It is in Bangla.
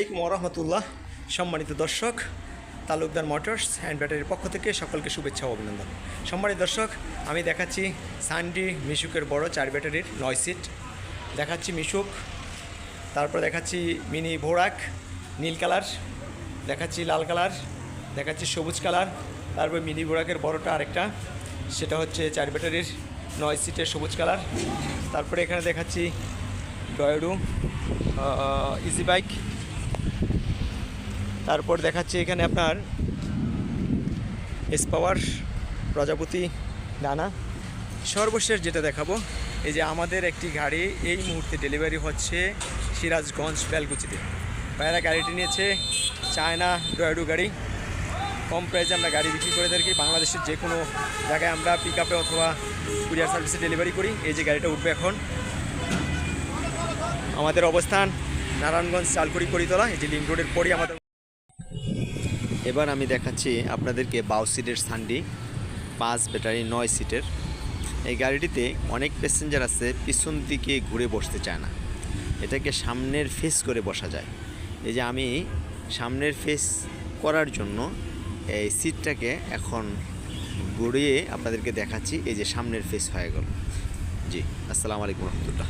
আসসালামাইকুম রহমতুল্লাহ সম্মানিত দর্শক, তালুকদার মোটরস অ্যান্ড ব্যাটারির পক্ষ থেকে সকলকে শুভেচ্ছা ও অভিনন্দন। সম্মানিত দর্শক, আমি দেখাচ্ছি সানডি মিশুকের বড় চার ব্যাটারির নয় সিট। দেখাচ্ছি মিশুক, তারপর দেখাচ্ছি মিনি ভোরাক, নীল কালার, দেখাচ্ছি লাল কালার, দেখাচ্ছি সবুজ কালার, তারপর মিনি ভোরাকের বড়টা আরেকটা, সেটা হচ্ছে চার ব্যাটারির নয় সিটের সবুজ কালার। তারপরে এখানে দেখাচ্ছি ডয়েডু ইজি বাইক তারপর দেখাচ্ছি এখানে আপনার এস পাওয়ার প্রজাপতি ডানা সর্বশেষ যেটা দেখাবো, এই যে আমাদের একটি গাড়ি এই মুহূর্তে ডেলিভারি হচ্ছে সিরাজগঞ্জ বেলকুচিতে। ভাইয়েরা গাড়িটি নিয়েছে চায়না ডয়াডু গাড়ি। কম প্রাইসে আমরা গাড়ি বিক্রি করে থাকি। বাংলাদেশের যে কোনো জায়গায় আমরা পিক আপে অথবা কুরিয়ার সার্ভিসে ডেলিভারি করি। এই যে গাড়িটা উঠবে এখন। আমাদের অবস্থান নারায়ণগঞ্জ চালকুড়ি করিতলা যে লিঙ্ক রোডের পরই আমাদের এবার আমি দেখাচ্ছি আপনাদেরকে বাউ সিটের সান্ডি পাঁচ ব্যাটারি, নয় সিটের। এই গাড়িটিতে অনেক প্যাসেঞ্জার আছে, পিছন দিকে ঘুরে বসতে চায় না। এটাকে সামনের ফেস করে বসা যায়। এই যে আমি সামনের ফেস করার জন্য এই সিটটাকে এখন ঘুরিয়ে আপনাদেরকে দেখাচ্ছি, এই যে সামনের ফেস হয়ে গেল। জি, আসসালামু আলাইকুম রহমতুল্লাহ।